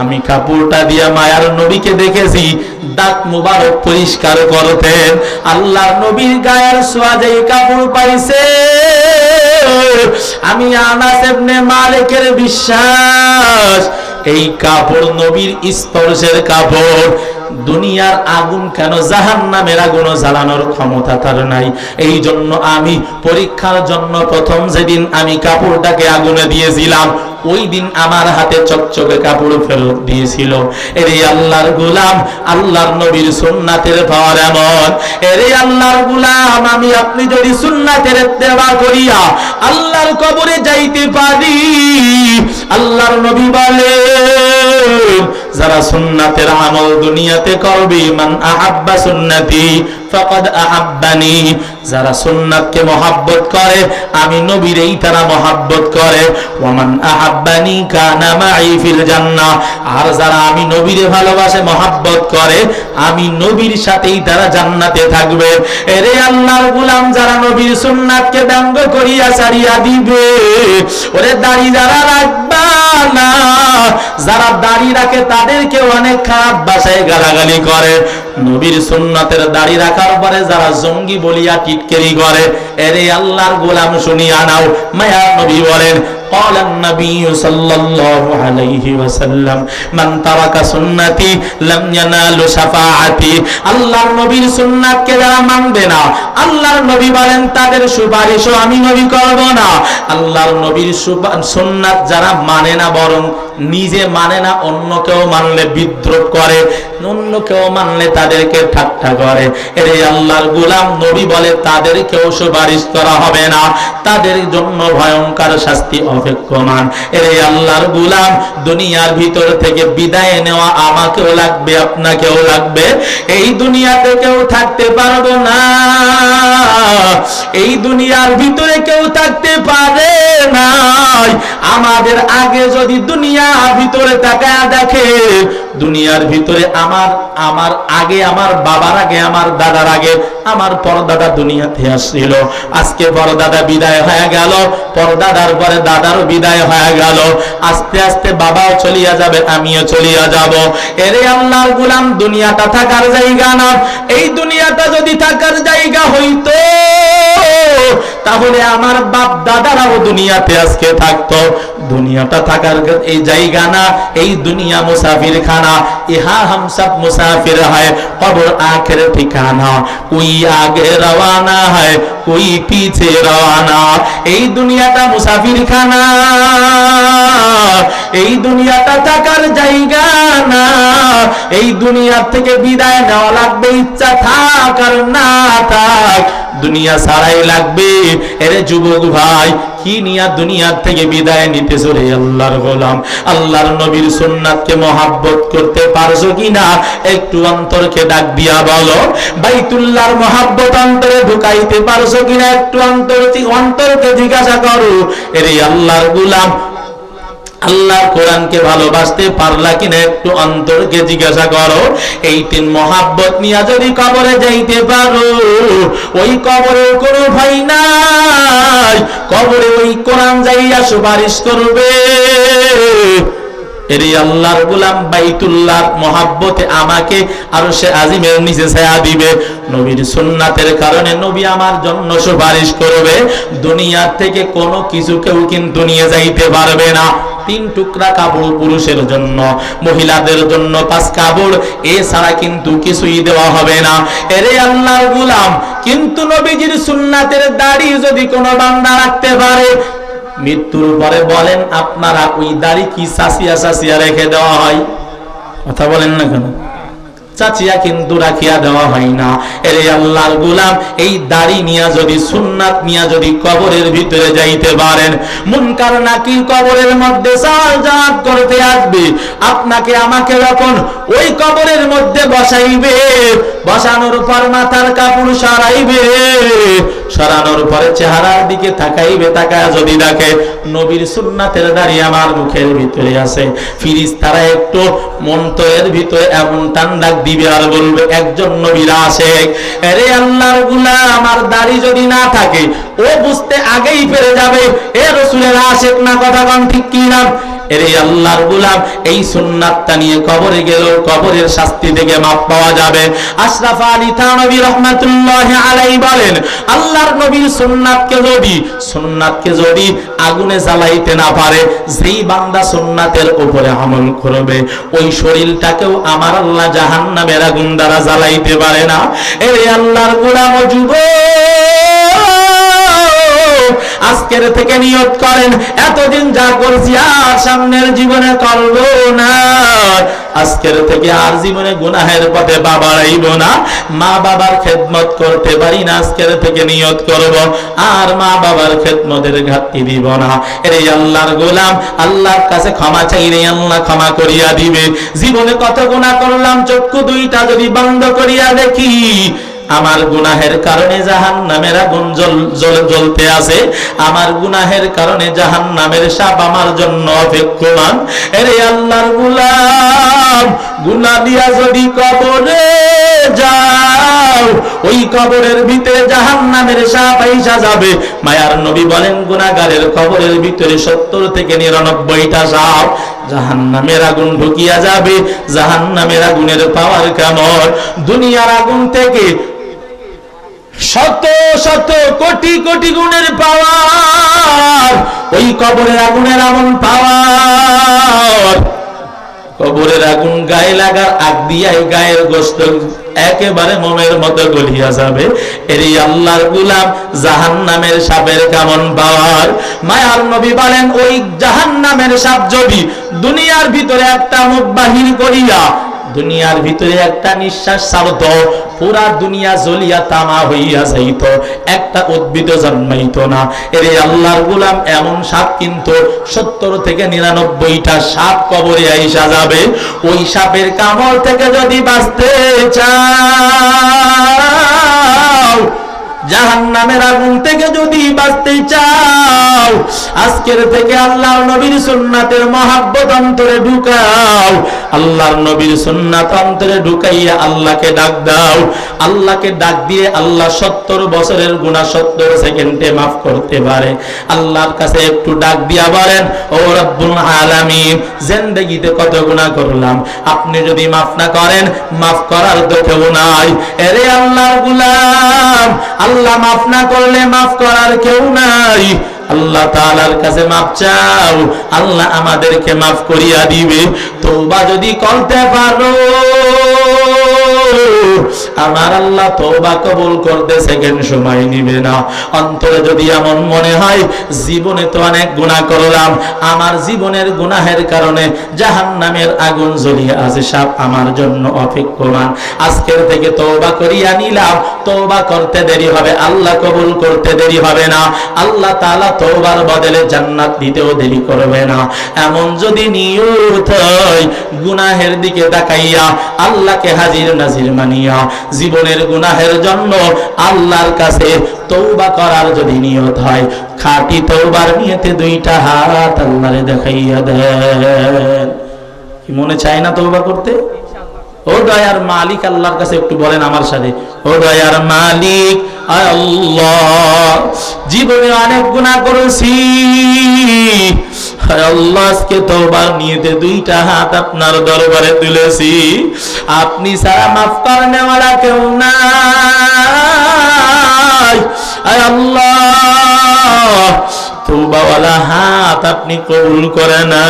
আমি কাপড়টা দিয়ে মায়ার নবীকে দেখেছি, দাঁত মুবারক পরিষ্কার করতেন। আল্লাহ নবীর গায়ের সোয়াজে কাপড় পাইছে, আমি আনাস ইবনে মালিকের বিশ্বাস, এই কাপড় নবীর স্পর্শের কাপড়। দুনিয়ার আগুন কেন জাহান নামের আগুনও জ্বালানোর ক্ষমতা তার নাই। এই জন্য আমি পরীক্ষার জন্য প্রথম যেদিন আমি কাপড়টাকে আগুনে দিয়েছিলাম ওই দিন আমার হাতে চকচকে কাপড় ফেরত দিয়েছিল। এরে আল্লাহর গুলাম, আল্লাহর নবীর সুন্নাতের পাওয়ার এমন। এরে আল্লাহর গুলাম, আমি আপনি যদি সুন্নাতের দেওয়া করিয়া আল্লাহর কবরে যাইতে পারি, আল্লাহর নবী বলে যারা সুন্নাতের আমল দুনিয়াতে করবি। মান আহাব্বা সুন্নতি ফাকাদ আহাব্বানি। যারা সুন্নাতকে মহাব্বত করে, আমি নবীরেই তারা মহাব্বত করে। ওয়ামান আহাব্বানি কানা মাই ফিল জান্নাহ। আর যারা আমি নবীরে ভালোবাসে, মহাব্বত করে, আমি নবীর সাথেই তারা জান্নাতে থাকবে। এরে আল্লাহর গোলাম, যারা নবীর সুন্নাতকে ব্যঙ্গ করিয়া ছাড়িয়া দিবে, ওরে দাড়ি যারা রাখবা না, যারা দাড়ি রাখে তাদেরকে অনেক খারাপ বাসায় গালাগালি করে। নবীর সুন্নাতের দাড়ি রাখার পরে যারা জঙ্গি বলিয়া টিটকেরি করে এরে আল্লাহর গোলাম শুনিয়া নাও মায়া নবী বলেন قال النبي صلى الله عليه وسلم من ترك سنتي لم ينال شفاعتي আল্লাহর নবীর সুন্নাতকে যারা মানবে না আল্লাহর নবী বলেন তাদের সুপারিশও আমি নবী করব না আল্লাহর নবীর সুন্নাত যারা মানে না বরং নিজে মানে না, অন্য কেউ মানলে বিদ্রোহ করে, অন্য কেউ মানলে তাদেরকে ঠাট্টা করে। এর আল্লাহর গুলাম নবী বলে তাদের কেউ সুপারিশ করা হবে না। তাদের জন্য ভয়ঙ্কর শাস্তি অপেক্ষমান। এর আল্লাহর গুলাম, দুনিয়ার ভিতর থেকে বিদায় নেওয়া আমাকেও লাগবে, আপনাকেও লাগবে। এই দুনিয়াতে কেউ থাকতে পারব না। এই দুনিয়ার ভিতরে কেউ থাকতে পারে নাই। আমাদের আগে যদি দুনিয়া ভিতরে তাকায় দেখে দুনিয়ার ভিতরে আমার আমার আগে, আমার বাবার আগে, আমার দাদার আগে, আমার পরদাদা দুনিয়াতে আসছিল। আজকে পরদাদা বিদায় হয়ে গেল, পরদাদার পরে দাদারও বিদায় হয়ে গেল। আস্তে আস্তে বাবাও চলিয়া যাবে, আমিও চলিয়া যাব। এরে আল্লাহর গুলাম, দুনিয়াটা থাকার জায়গা না। এই দুনিয়াটা যদি থাকার জায়গা হইতো তাহলে আমার বাপ দাদারাও দুনিয়াতে আজকে থাকতো। দুনিয়াটা থাকার এই জায়গা না, এই দুনিয়া মুসাফির খানা ইহা হাম সব মুসাফির হয়, কবর আখের ঠিকানা। কুই আগে রওয়ানা হয় কুই পিছে রওয়ানা। এই দুনিয়াটা মুসাফির খানা এই দুনিয়াটা থাকার জায়গা না। এই দুনিয়া থেকে বিদায় নেওয়া লাগবে, ইচ্ছা থাক আর না থাক। দুনিয়া সারাই লাগবে এরে যুবক ভাই, কি নিয়া দুনিয়ার থেকে বিদায় নিতে চলে আল্লাহর গোলাম? আল্লাহর নবীর মহাব্বত করতে পারছ কিনা? একটু অন্তরকে ডাক দিয়া বলো, বাইতুল্লাহর মহাব্বত অন্তরে ঢুকাইতে পারছ কিনা? একটু অন্তর অন্তরকে জিজ্ঞাসা করো, এরে আল্লাহর গোলাম আল্লাহর কোরআনকে ভালোবাসতে পারলা কিনা একটু অন্তরকে জিজ্ঞাসা করো। এই তিন মহাব্বত নিয়ে যদি কবরে যাইতে পারো, ওই কবরে কোনো ভাই নাই। কবরে ওই কোরআন যাইয়া সুপারিশ করবে। এরই আল্লাহর বাইতুল্লাহ মহাব্বতে আমাকে আরও সে আজিমের নিচে ছায়া দিবে। নবীর সুন্নাতের কারণে নবী আমার জন্য সুপারিশ করবে। দুনিয়ার থেকে কোনো কিছু কেউ কিন্তু নিয়ে যাইতে পারবে না। তিন টুকরা কাপড় পুরুষের জন্য, মহিলাদের জন্য পাঁচ কাপড় এছাড়া কিন্তু কিছুই দেওয়া হবে না। এরে আল্লাহর গুলাম, কিন্তু নবীজির সুন্নাতের দাড়ি যদি কোনো বান্দা রাখতে পারে, মৃত্যুর পরে বলেন, আপনারা ওই দাড়ি কি সাসিয়া সাসিয়া রেখে দেওয়া হয়? কথা বলেন না কেন? চাচিয়া কিন্তু রাখিয়া দেওয়া হয় না। এরে আল্লাহর গোলাম, এই দাড়ি নিয়া যদি, সুন্নাত নিয়া যদি কবরের ভিতরে যাইতে পারেন, মুনকার নাকি কবরের মধ্যে সাল করতে আসবে? আপনাকে আমাকে যখন ওই কবরের মধ্যে বসাইবে বসানোর পর মাথার কাপড় সরাইবে, সরানোর পরে চেহারার দিকে তাকাইবে, তাকায় যদি দেখে নবীর সুন্নাতের দাড়ি আমার মুখের ভিতরে আছে। ফিরিস তারা একটু মন্তরের ভিতরে এমন টান ডাক দিবে আর বলবে, একজন নবীর আসে আরে আল্লাহরগুলা আমার দাড়ি যদি না থাকে, ও বুঝতে আগেই পেরে যাবে। এ রসুলের আশেক না কথা কন ঠিক কি না এর আল্লাহর গুলাম, এই সুন্নাতটা নিয়ে কবরে গেল কবরের শাস্তি থেকে মাপ পাওয়া যাবে। আশরাফ আলী থানবী রহমাতুল্লাহ আলাই বলেন, আল্লাহর নবীর সুন্নাতকে যদি সুন্নাতকে যদি আগুনে জ্বালাইতে না পারে, যেই বান্দা সুন্নাতের উপরে আমল করবে, ওই শরীরটাকেও আমার আল্লাহ জাহান্নামের আগুন দ্বারা জ্বালাইতে পারে না। এরে আল্লাহর গোলাম যুবক! আজকের থেকে নিয়ত করেন। এতদিন যা করছি আর সামনের জীবনে করব না। আজকের থেকে আর জীবনে গুনাহের পথে বাবা আইব না। মা বাবার খেদমত করতে পারি না, আজকের থেকে নিয়ত করব। আর মা বাবার খেদমতের ঘাটতি দিব না। এই আল্লাহর গোলাম, আল্লাহর কাছে ক্ষমা চাইলে আল্লাহ ক্ষমা করিয়া দিবে। জীবনে কত গুনাহ করলাম, চক্ষু দুইটা যদি বন্ধ করিয়া দেখি আমার গুনাহের কারণে জাহান নামের আগুন জ্বল- জ্বল- জ্বলতে আছে। আমার গুনাহের কারণে জাহান নামের সাপ আমার জন্য অপেক্ষমান। এরে আল্লাহর গুলাম গুনা দিয়া যদি কবরে যাও, ওই কবরের ভিতরে জাহান নামের সাপ আইসা যাবে। মায়ার নবী বলেন গুনাগারের কবরের ভিতরে সত্তর থেকে নিরানব্বইটা সাপ জাহান নামের আগুন ঢুকিয়া যাবে। জাহান নামের আগুনের পাওয়ার কেমন? দুনিয়ার আগুন থেকে শত শত কোটি কোটি গুণের পাওয়ার, ওই কবরের আগুনের এমন পাওয়ার। কবরের আগুন গায়ে লাগার আগ দিয়াই গায়ের গোস্ত একেবারে মোমের মতো গলিয়া যাবে। এরই আল্লাহর গুলাম জাহান নামের সাপের কেমন পাওয়ার। মায়ার নবী বলেন, ওই জাহান নামের সাপ যদি দুনিয়ার ভিতরে একটা মুখ বাহির করিয়া, দুনিয়ার ভিতরে একটা নিঃশ্বাস ছাড়ত পুরা দুনিয়া জ্বলিয়া তামা হইয়া যাইত, একটা উদ্ভিদ জন্মাইত না। এরে আল্লাহর গুলাম এমন সাপ কিন্তু সত্তর থেকে নিরানব্বইটা সাপ কবরে আইসা যাবে। ওই সাপের কামড় থেকে যদি বাঁচতে চাও জাহান নামের আগুন থেকে যদি বাঁচতে চাও, আজকের থেকে আল্লাহর নবীর সুন্নাতের মহাব্বত অন্তরে ঢুকাও। আল্লাহর নবীর সুন্নাত অন্তরে ঢুকাইয়া আল্লাহকে ডাক দাও। আল্লাহকে ডাক দিয়ে আল্লাহ সত্তর বছরের গুণা সত্তর সেকেন্ডে মাফ করতে পারে। আল্লাহর কাছে একটু ডাক দিয়া বলেন, ও রব্বুল আলামিন, জিন্দেগিতে কত গুনাহ করলাম? আপনি যদি মাফ না করেন, মাফ করার তো কেউ নাই। এরে আল্লাহর গুলাম, আল্লাহ মাফ না করলে মাফ করার কেউ নাই। আল্লাহ তাআলার কাছে মাফ চাও। আল্লাহ আমাদেরকে মাফ করিয়া দিবে। তওবা যদি করতে পারো। আমার আল্লাহ তওবা কবুল করতে সেকেন্ড সময় নিবে না? অন্তরে যদি এমন মনে হয়, জীবনে তো অনেক গুনাহ করলাম, আমার জীবনের গুনাহের কারণে জাহান্নামের আগুন জ্বলিয়ে আছে সাপ আমার জন্য অপেক্ষমান। আজকের থেকে তওবা করিয়া নিলাম, তওবা করতে দেরি হবে, আল্লাহ কবুল করতে দেরি হবে না। আল্লাহ তাআলা তওবার বদলে জান্নাত দিতেও দেরি করবে না। এমন যদি নিয়ত হয়, গুনাহের দিকে তাকাইয়া, আল্লাহকে হাজির নাজির মানিয়া জীবনের গুনাহের জন্য আল্লাহর কাছে তৌবা করার যদি নিয়ত হয়, খাঁটি তৌবার নিয়তে দুইটা হাত আল্লাহরে দেখাইয়া দেন। কি মনে চায় না তৌবা করতে? ও দয়ার মালিক আল্লাহর কাছে একটু বলেন আমার সাথে। ও দয়ার মালিক আল্লাহ, জীবনে অনেক গুনাহ করেছি। আল্লাহ, আজকে তওবার নিয়েতে দুইটা হাত আপনার দরবারে তুলেছি। আপনি সারা মাফ করনে वाला কেউ নাই। আল্লাহ তৌবাওয়ালা হাত আপনি কবুল করে না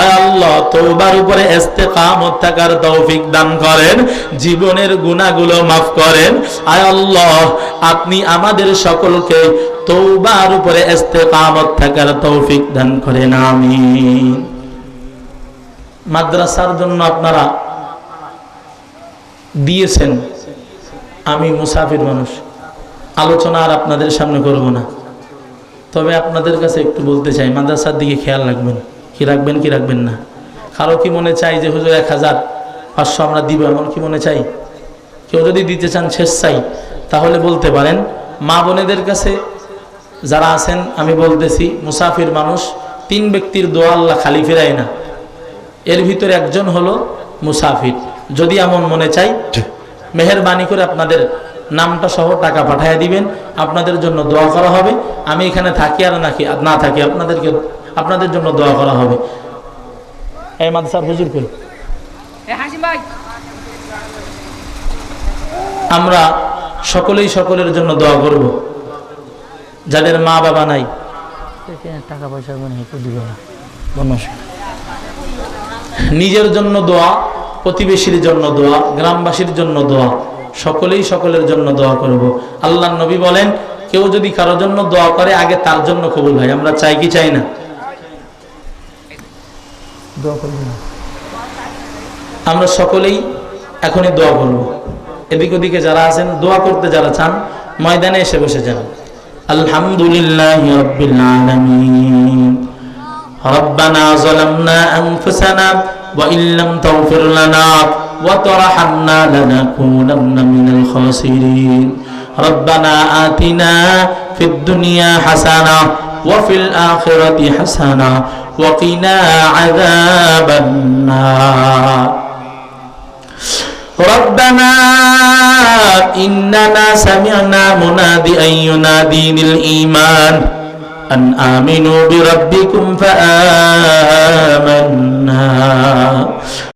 আল্লাহ তৌবার উপরে ইস্তেকামত থাকার তৌফিক দান করেন, জীবনের গুনাহগুলো মাফ করেন। আয় আল্লাহ, আপনি আমাদের সকলকে তৌবার উপরে ইস্তেকামত থাকার তৌফিক দান করেন, আমিন। মাদ্রাসার জন্য আপনারা দিয়েছেন, আমি মুসাফির মানুষ। আলোচনা আর আপনাদের সামনে করব না। তবে আপনাদের কাছে একটু বলতে চাই, মাদ্রাসার দিকে খেয়াল রাখবেন। কি রাখবেন কি রাখবেন না। কারও কি মনে চাই যে হুজুর এক হাজার পাঁচশো আমরা দিব? এমন কি মনে চাই? কেউ যদি দিতে চান শেষ চাই তাহলে বলতে পারেন মা বোনেদের কাছে যারা আছেন আমি বলতেছি মুসাফির মানুষ তিন ব্যক্তির দোয়া আল্লাহ খালি ফেরায় না। এর ভিতরে একজন হলো মুসাফির। যদি এমন মনে চাই মেহরবানি করে আপনাদের নামটা সহ টাকা পাঠিয়ে দিবেন আপনাদের জন্য দোয়া করা হবে। আমি এখানে থাকি আর নাকি না থাকি আপনাদেরকে আপনাদের জন্য দোয়া করা হবে। এই মাদ্রাসার হুজুর ভাই। আমরা সকলেই সকলের জন্য দোয়া করব। যাদের মা বাবা নাই। টাকা পয়সা মনে হয় নিজের জন্য দোয়া প্রতিবেশীর জন্য দোয়া গ্রামবাসীর জন্য দোয়া সকলেই সকলের জন্য দোয়া করব। আল্লাহ নবী বলেন কেউ যদি কারোর জন্য দোয়া করে আগে তার জন্য কবুল হয়। আমরা চাই কি চাই না? আমরা সকলেই এখনই দোয়া করব এদিক ওদিকে যারা আছেন দোয়া করতে যারা চান ময়দানে এসে বসে যান আলহামদুলিল্লাহ রব্বিল আলামিন ربنا ظلمنا أنفسنا وإن لم تغفر لنا وترحمنا لنكونن من الخاسرين ربنا آتنا في الدنيا حسنة وفي الآخرة حسنة وقنا عذاب النار. ربنا إننا سمعنا منادئا ينادي للإيمان أن آمنوا بربكم فآمنا.